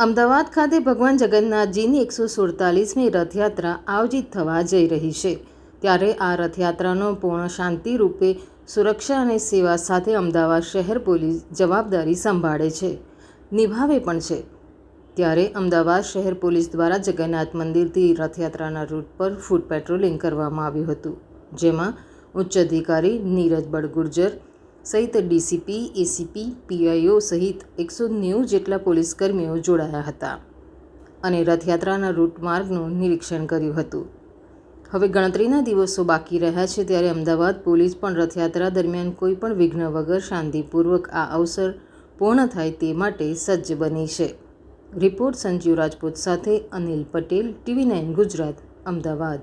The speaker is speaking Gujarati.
અમદાવાદ ખાતે ભગવાન જગન્નાથજીની એકસો સુડતાલીસમી રથયાત્રા આયોજિત થવા જઈ રહી છે. ત્યારે આ રથયાત્રાનો પૂર્ણ શાંતિ રૂપે સુરક્ષા અને સેવા સાથે અમદાવાદ શહેર પોલીસ જવાબદારી સંભાળે છે. નિભાવે પણ છે. ત્યારે અમદાવાદ શહેર પોલીસ દ્વારા જગન્નાથ મંદિરથી રથયાત્રાના રૂટ પર ફૂટ પેટ્રોલિંગ કરવામાં આવ્યું હતું. જેમાં ઉચ્ચ અધિકારી નીરજ બડગુર્જર સહિત ડીસીપી, એસીપી, પીઆઈઓ સહિત એકસો નેવું જેટલા પોલીસ કર્મીઓ જોડાયા હતા અને રથયાત્રાના રૂટ માર્ગનું નિરીક્ષણ કર્યું હતું. હવે ગણતરીના દિવસો બાકી રહ્યા છે ત્યારે અમદાવાદ પોલીસ પણ રથયાત્રા દરમિયાન કોઈ પણ વિઘ્ન વગર શાંતિપૂર્વક આ અવસર પૂર્ણ થાય તે માટે સજ્જ બની છે. રિપોર્ટ સંજીવ રાજપૂત સાથે અનિલ પટેલ, ટીવી નાઇન ગુજરાત, અમદાવાદ.